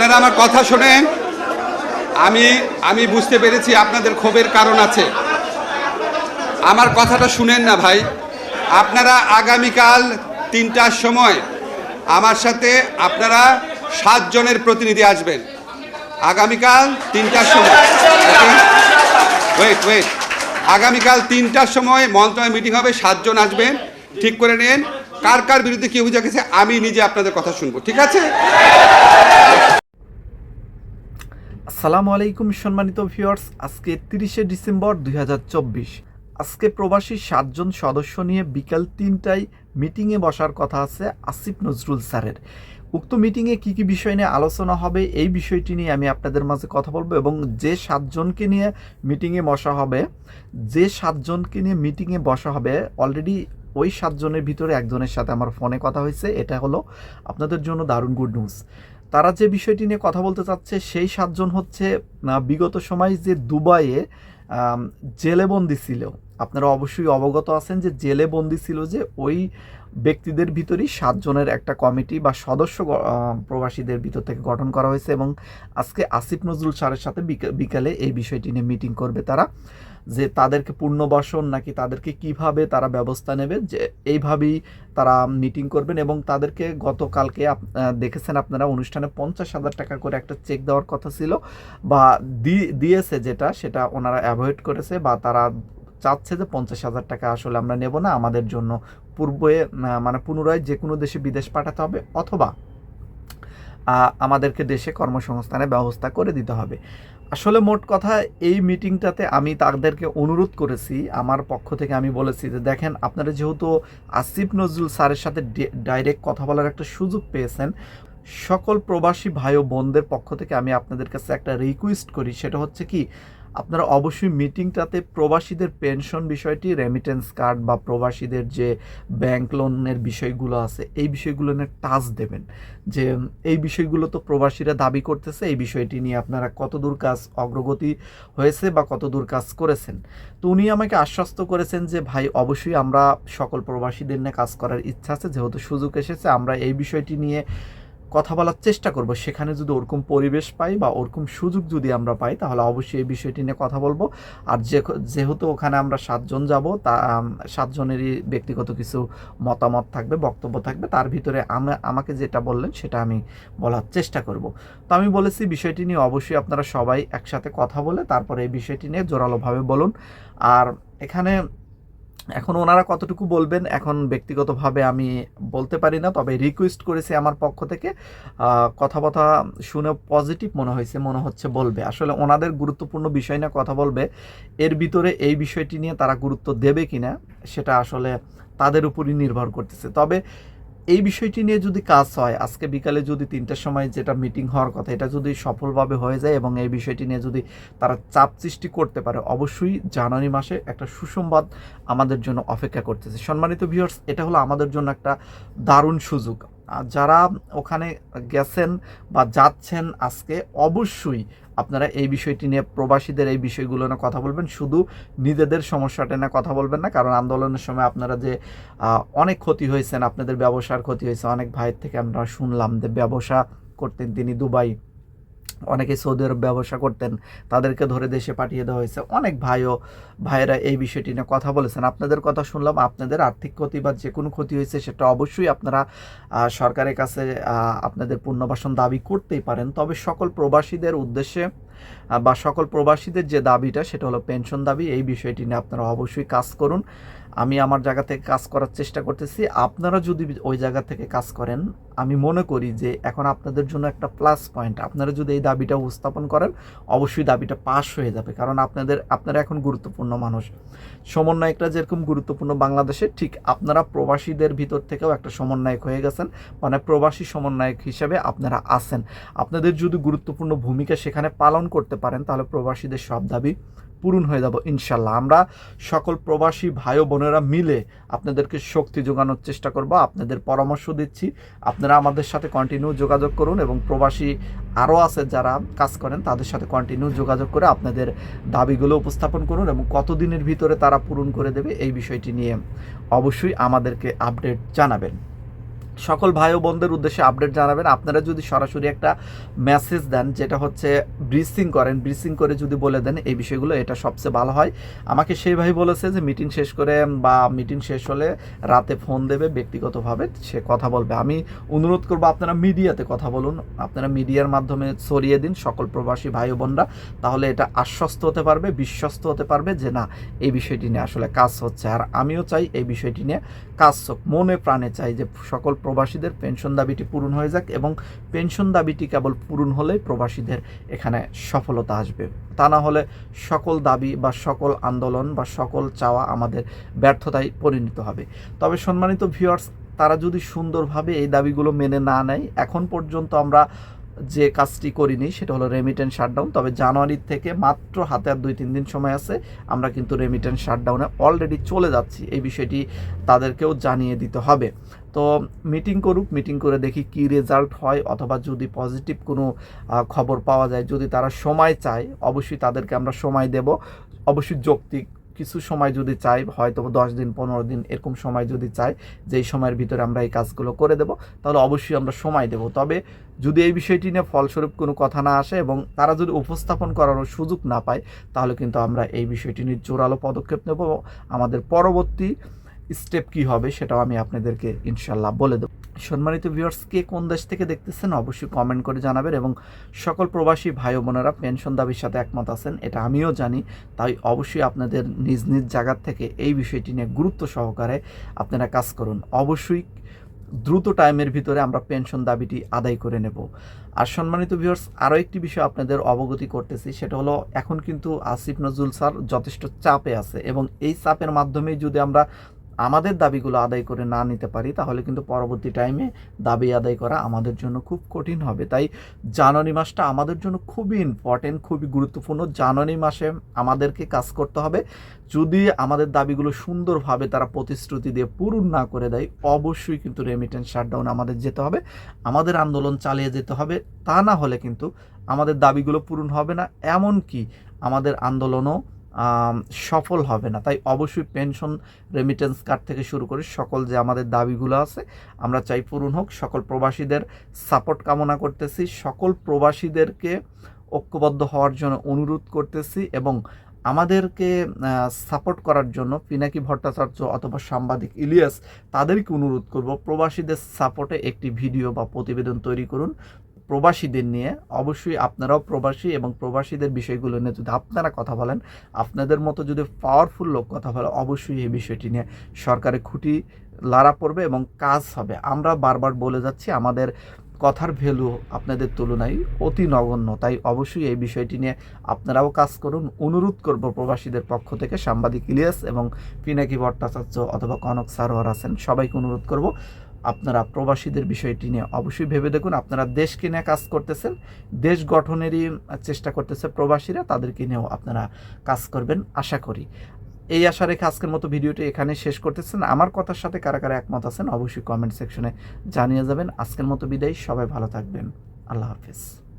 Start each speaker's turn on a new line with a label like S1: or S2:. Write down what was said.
S1: আপনারা আমার কথা শোনেন। আমি আমি বুঝতে পেরেছি আপনাদের ক্ষোভের কারণ আছে। আমার কথাটা শুনেন না ভাই। আপনারা আগামীকাল তিনটার সময় আমার সাথে আপনারা সাতজনের প্রতিনিধি আসবেন। আগামীকাল তিনটার সময়। ওয়েট ওয়েট আগামীকাল তিনটার সময় মন্ত্রণালয় মিটিং হবে, সাতজন আসবেন। ঠিক করে নেন। কার কার বিরুদ্ধে কি অভিযোগ আছে, আমি নিজে আপনাদের কথা শুনব। ঠিক আছে?
S2: আসসালামু আলাইকুম সম্মানিত ভিউয়ার্স, আজকে তিরিশে ডিসেম্বর দুই হাজার চব্বিশ। আজকে প্রবাসী সাতজন সদস্য নিয়ে বিকাল তিনটায় মিটিংয়ে বসার কথা আছে আসিফ নজরুল স্যারের। উক্ত মিটিংয়ে কী কী বিষয় নিয়ে আলোচনা হবে এই বিষয়টি নিয়ে আমি আপনাদের মাঝে কথা বলব এবং যে সাতজনকে নিয়ে মিটিংয়ে বসা হবে, যে সাতজনকে নিয়ে মিটিংয়ে বসা হবে অলরেডি ওই সাতজনের ভিতরে একজনের সাথে আমার ফোনে কথা হয়েছে, এটা হলো আপনাদের জন্য দারুণ গুড নিউজ তারা যে বিষয়টি নিয়ে কথা বলতে চাচ্ছে, সেই সাতজন হচ্ছে বিগত সময় যে দুবাইয়ে জেলে বন্দি ছিল। আপনারা অবশ্যই অবগত আছেন যে জেলে বন্দি ছিল যে ওই ব্যক্তিদের ভিতরেই সাতজনের একটা কমিটি বা সদস্য প্রবাসীদের ভিতর থেকে গঠন করা হয়েছে এবং আজকে আসিফ নজরুল স্যারের সাথে বিকা- বিকালে এই বিষয়টি নিয়ে মিটিং করবে তারা। যে তাদেরকে পুনর্বাসন নাকি তাদেরকে কীভাবে তারা ব্যবস্থা নেবে, যে এইভাবেই তারা মিটিং করবেন এবং তাদেরকে গতকালকে দেখেছেন আপনারা অনুষ্ঠানে পঞ্চাশ হাজার টাকা করে একটা চেক দেওয়ার কথা ছিল বা দিয়েছে যেটা, সেটা ওনারা অ্যাভয়েড করেছে বা তারা চাচ্ছে যে পঞ্চাশ হাজার টাকা আসলে আমরা নেব না, আমাদের জন্য পূর্বে মানে পুনরায় যে কোনো দেশে বিদেশ পাঠাতে হবে অথবা আমাদেরকে দেশে কর্মসংস্থানের ব্যবস্থা করে দিতে হবে। আসলে মোট কথা, এই মিটিংটাতে আমি তাদেরকে অনুরোধ করেছি, আমার পক্ষ থেকে আমি বলেছি যে, দেখেন, আপনারা যেহেতু আসিফ নজরুল স্যারের সাথে ডাইরেক্ট কথা বলার একটা সুযোগ পেয়েছেন, সকল প্রবাসী ভাই ও বোনদের পক্ষ থেকে আমি আপনাদের কাছে একটা রিকোয়েস্ট করি, সেটা হচ্ছে কি আপনারা অবশ্যই মিটিংটাতে প্রবাসীদের পেনশন বিষয়টি রেমিটেন্স কার্ড বা প্রবাসীদের যে ব্যাংক লোনের বিষয়গুলো আছে, এই বিষয়গুলো নিয়ে টাচ দেবেন। যে, এই বিষয়গুলো তো প্রবাসীরা দাবি করতেছে, এই বিষয়টি নিয়ে আপনারা কতদূর কাজ অগ্রগতি হয়েছে বা কতদূর কাজ করেছেন? তো উনি আমাকে আশ্বস্ত করেছেন যে, ভাই, অবশ্যই আমরা সকল প্রবাসীদের নিয়ে কাজ করার ইচ্ছা আছে, যেহেতু সুযোগ এসেছে, আমরা এই বিষয়টি নিয়ে কথা বলার চেষ্টা করব। সেখানে যদি ওরকম পরিবেশ পাই বা ওরকম সুযোগ যদি আমরা পাই, তাহলে অবশ্যই এই বিষয়টি নিয়ে কথা বলব। আর যে যেহেতু ওখানে আমরা সাতজন যাব, তা সাতজনেরই ব্যক্তিগত কিছু মতামত থাকবে, বক্তব্য থাকবে। তার ভিতরে আমা- আমাকে যেটা বললেন, সেটা আমি বলার চেষ্টা করব। তো আমি বলেছি, বিষয়টি নিয়ে অবশ্যই আপনারা সবাই একসাথে কথা বলে, তারপরে এই বিষয়টি নিয়ে জোরালোভাবে বলুন। আর এখানে এখন ওনারা কতটুকু বলবেন? এখন ব্যক্তিগতভাবে আমি বলতে পারি না, তবে রিকোয়েস্ট করেছি আমার পক্ষ থেকে কথা কথাবার্তা শুনে পজিটিভ মনে হয়েছে, মনে হচ্ছে বলবে। আসলে ওনাদের গুরুত্বপূর্ণ বিষয় নিয়ে কথা বলবে, এর ভিতরে এই বিষয়টি নিয়ে তারা গুরুত্ব দেবে কিনা, সেটা আসলে তাদের উপরই নির্ভর করতেছে। তবে এই বিষয়টি নিয়ে যদি কাজ হয়, আজকে বিকালে যদি তিনটার সময় যেটা মিটিং হওয়ার কথা, এটা যদি সফলভাবে হয়ে যায় এবং এই বিষয়টি নিয়ে যদি তারা চাপ সৃষ্টি করতে পারে, অবশ্যই জানুয়ারি মাসে একটা সুসংবাদ আমাদের জন্য অপেক্ষা করতেছে। সম্মানিত ভিউয়ার্স এটা হলো আমাদের জন্য একটা দারুণ সুযোগ। যারা ওখানে গেছেন বা যাচ্ছেন আজকে, অবশ্যই আপনারা এই বিষয়টি নিয়ে, প্রবাসীদের এই বিষয়গুলো নিয়ে কথা বলবেন। শুধু নিজেদের সমস্যাটা নিয়ে কথা বলবেন না, কারণ আন্দোলনের সময় আপনারা যে অনেক ক্ষতি হয়েছেন, আপনাদের ব্যবসার ক্ষতি হয়েছে, অনেক ভাইয়ের থেকে আমরা শুনলাম যে ব্যবসা করতেন তিনি দুবাই। অনেকে সৌদি আরব ব্যবসা করতেন, তাদেরকে ধরে দেশে পাঠিয়ে দেওয়া হয়েছে। অনেক ভাইও, ভাইয়েরা এই বিষয়টি নিয়ে কথা বলেছেন। আপনাদের কথা শুনলাম, আপনাদের আর্থিক ক্ষতি বা যে কোনো ক্ষতি হয়েছে সেটা অবশ্যই আপনারা সরকারের কাছে আপনাদের পুনর্বাসন দাবি করতেই পারেন। তবে সকল প্রবাসীদের উদ্দেশ্যে বা সকল প্রবাসীদের যে দাবিটা, সেটা হলো পেনশন দাবি। এই বিষয়টি নিয়ে আপনারা অবশ্যই কাজ করুন। আমি আমার জায়গা থেকে কাজ করার চেষ্টা করতেছি। আপনারা যদি ওই জায়গা থেকে কাজ করেন, আমি মনে করি যে এখন আপনাদের জন্য একটা প্লাস পয়েন্ট আপনারা যদি এই দাবিটা উপস্থাপন করেন, অবশ্যই দাবিটা পাস হয়ে যাবে। কারণ আপনাদের, আপনারা এখন গুরুত্বপূর্ণ মানুষ। সমন্বয়করা যেরকম গুরুত্বপূর্ণ বাংলাদেশে, ঠিক আপনারা প্রবাসীদের ভিতর থেকেও একটা সমন্বয়ক হয়ে গেছেন। মানে প্রবাসী সমন্বয়ক হিসেবে আপনারা আছেন। আপনাদের যদি গুরুত্বপূর্ণ ভূমিকা সেখানে পালন করতে পারেন, তাহলে প্রবাসীদের সব দাবি পূরণ হয়ে যাব, ইনশাল্লাহ। আমরা সকল প্রবাসী ভাই বোনেরা মিলে আপনাদেরকে শক্তি যোগানোর চেষ্টা করব। আপনাদের পরামর্শ দিচ্ছি। আপনারা আমাদের সাথে কন্টিনিউ যোগাযোগ করুন এবং প্রবাসী আরও আছে যারা কাজ করেন, তাদের সাথে কন্টিনিউ যোগাযোগ করে আপনাদের দাবিগুলো উপস্থাপন করুন এবং কতদিনের ভিতরে তারা পূরণ করে দেবে এই বিষয়টি নিয়ে অবশ্যই আমাদেরকে আপডেট জানাবেন। সকল ভাই ও বোনদের উদ্দেশ্যে আপডেট জানাবেন। আপনারা যদি সরাসরি একটা মেসেজ দেন, যেটা হচ্ছে ব্রিসিং করেন ব্রিসিং করে যদি বলে দেন, এই বিষয়গুলো এটা সবচেয়ে ভালো হয়। আমাকে সেই ভাই বলেছে যে মিটিং শেষ করে বা মিটিং শেষ হলে রাতে ফোন দেবে, ব্যক্তিগতভাবে সে কথা বলবে। আমি অনুরোধ করব, আপনারা মিডিয়াতে কথা বলুন। আপনারা মিডিয়ার মাধ্যমে ছড়িয়ে দিন সকল প্রবাসী ভাই বোনরা। তাহলে এটা আশ্বস্ত হতে পারবে, বিশ্বস্ত হতে পারবে যে, না, এই বিষয়টি নিয়ে আসলে কাজ হচ্ছে। আর আমিও চাই এই বিষয়টি নিয়ে কাজ হোক। মনে প্রাণে চাই যে, সকল প্রবাসীদের পেনশন দাবিটি পূরণ হয়ে যাক এবং পেনশন দাবিটি কেবল পূরণ হলেই প্রবাসীদের এখানে সফলতা আসবে। তা না হলে সকল দাবি বা সকল আন্দোলন বা সকল চাওয়া আমাদের ব্যর্থতায় পরিণত হবে। তবে সম্মানিত ভিউয়ার্স তারা যদি সুন্দরভাবে এই দাবিগুলো মেনে না নেয়, এখন পর্যন্ত আমরা যে কাজটি করিনি, সেটা হলো রেমিটেন্স শাটডাউন তবে জানুয়ারির থেকে মাত্র হাতে আর দুই তিন দিন সময় আছে। আমরা কিন্তু রেমিটেন্স শাটডাউনে অলরেডি চলে যাচ্ছি। এই বিষয়টি তাদেরকেও জানিয়ে দিতে হবে। তো মিটিং করুক মিটিং করে দেখি কি রেজাল্ট হয়, অথবা যদি পজিটিভ কোনো খবর পাওয়া যায়, যদি তারা সময় চায়, অবশ্যই তাদেরকে আমরা সময় দেব। অবশ্যই যৌক্তিক কিছু সময় যদি চাই হয়তো দশ দিন, পনেরো দিন এরকম সময় যদি চাই যে এই সময়ের ভিতরে আমরা এই কাজগুলো করে দেব, তাহলে অবশ্যই আমরা সময় দেব। তবে যদি এই বিষয়টি নিয়ে ফলস্বরূপ কোনো কথা না আসে এবং তারা যদি উপস্থাপন করারও সুযোগ না পায়, তাহলে কিন্তু আমরা এই বিষয়টি নিয়ে জোরালো পদক্ষেপ নেব। আমাদের পরবর্তী স্টেপ কি হবে, সেটাও আমি আপনাদেরকে ইনশাল্লাহ বলে দেবো। সম্মানিত ভিউয়ার্স কে কোন দেশ থেকে দেখতেছেন অবশ্যই কমেন্ট করে জানাবেন এবং সকল প্রবাসী ভাই বোনেরা পেনশন দাবির সাথে একমত আছেন, এটা আমিও জানি। তাই অবশ্যই আপনাদের নিজ নিজ জায়গার থেকে এই বিষয়টি নিয়ে গুরুত্ব সহকারে আপনারা কাজ করুন। অবশ্যই দ্রুত টাইমের ভিতরে আমরা পেনশন দাবিটি আদায় করে নেব। আর সম্মানিত ভিউয়ার্স, আরও একটি বিষয় আপনাদের অবগতি করতেছি, সেটা হলো এখন কিন্তু আসিফ নজরুল স্যার যথেষ্ট চাপে আছে এবং এই চাপের মাধ্যমেই যদি আমরা আমাদের দাবিগুলো আদায় করে না নিতে পারি, তাহলে কিন্তু পরবর্তী টাইমে দাবি আদায় করা আমাদের জন্য খুব কঠিন হবে। তাই জানুয়ারি মাসটা আমাদের জন্য খুবই ইম্পর্টেন্ট খুবই গুরুত্বপূর্ণ। জানুয়ারি মাসে আমাদেরকে কাজ করতে হবে। যদি আমাদের দাবিগুলো সুন্দরভাবে তারা প্রতিশ্রুতি দিয়ে পূরণ না করে দেয়, অবশ্যই কিন্তু রেমিটেন্স শাটডাউন আমাদের যেতে হবে। আমাদের আন্দোলন চালিয়ে যেতে হবে। তা না হলে কিন্তু আমাদের দাবিগুলো পূরণ হবে না। এমন কি আমাদের আন্দোলনও সফল হবে না। তাই অবশ্যই পেনশন রেমিটেন্স কার্ড থেকে শুরু করে সকল যে আমাদের দাবিগুলো আছে, আমরা চাই পূরণ হোক। সকল প্রবাসীদের সাপোর্ট কামনা করতেছি। সকল প্রবাসীদেরকে ঐক্যবদ্ধ হওয়ার জন্য অনুরোধ করতেছি এবং আমাদেরকে সাপোর্ট করার জন্য পিনাকি ভট্টাচার্য অথবা সাংবাদিক ইলিয়াস তাদেরকে অনুরোধ করব প্রবাসীদের সাপোর্টে একটি ভিডিও বা প্রতিবেদন তৈরি করুন। প্রবাসীদের নিয়ে অবশ্যই আপনারাও প্রবাসী এবং প্রবাসীদের বিষয়গুলো নিয়ে যদি আপনারা কথা বলেন, আপনাদের মতো যদি পাওয়ারফুল লোক কথা বলে, অবশ্যই এই বিষয়টি নিয়ে সরকারের খুঁটি লাড়া পড়বে এবং কাজ হবে। আমরা বারবার বলে যাচ্ছি, আমাদের কথার ভ্যালু আপনাদের তুলনায় অতি নগণ্য। তাই অবশ্যই এই বিষয়টি নিয়ে আপনারাও কাজ করুন। অনুরোধ করব প্রবাসীদের পক্ষ থেকে সাংবাদিক ইলিয়াস এবং পিনাকি ভট্টাচার্য অথবা কনক সারোয়ার আছেন, সবাইকে অনুরোধ করব আপনারা প্রবাসীদের বিষয়টি নিয়ে অবশ্যই ভেবে দেখুন। আপনারা দেশকে নিয়ে কাজ করতেছেন, দেশ গঠনেরই চেষ্টা করতেছে প্রবাসীরা, তাদেরকে নিয়েও আপনারা কাজ করবেন, আশা করি। এই আশা রেখে আজকের মতো ভিডিওটি এখানে শেষ করতেছেন আমার কথার সাথে কারা কারা একমত আছেন, অবশ্যই কমেন্ট সেকশনে জানিয়ে যাবেন। আজকের মতো বিদায়, সবাই ভালো থাকবেন। আল্লাহ হাফিজ।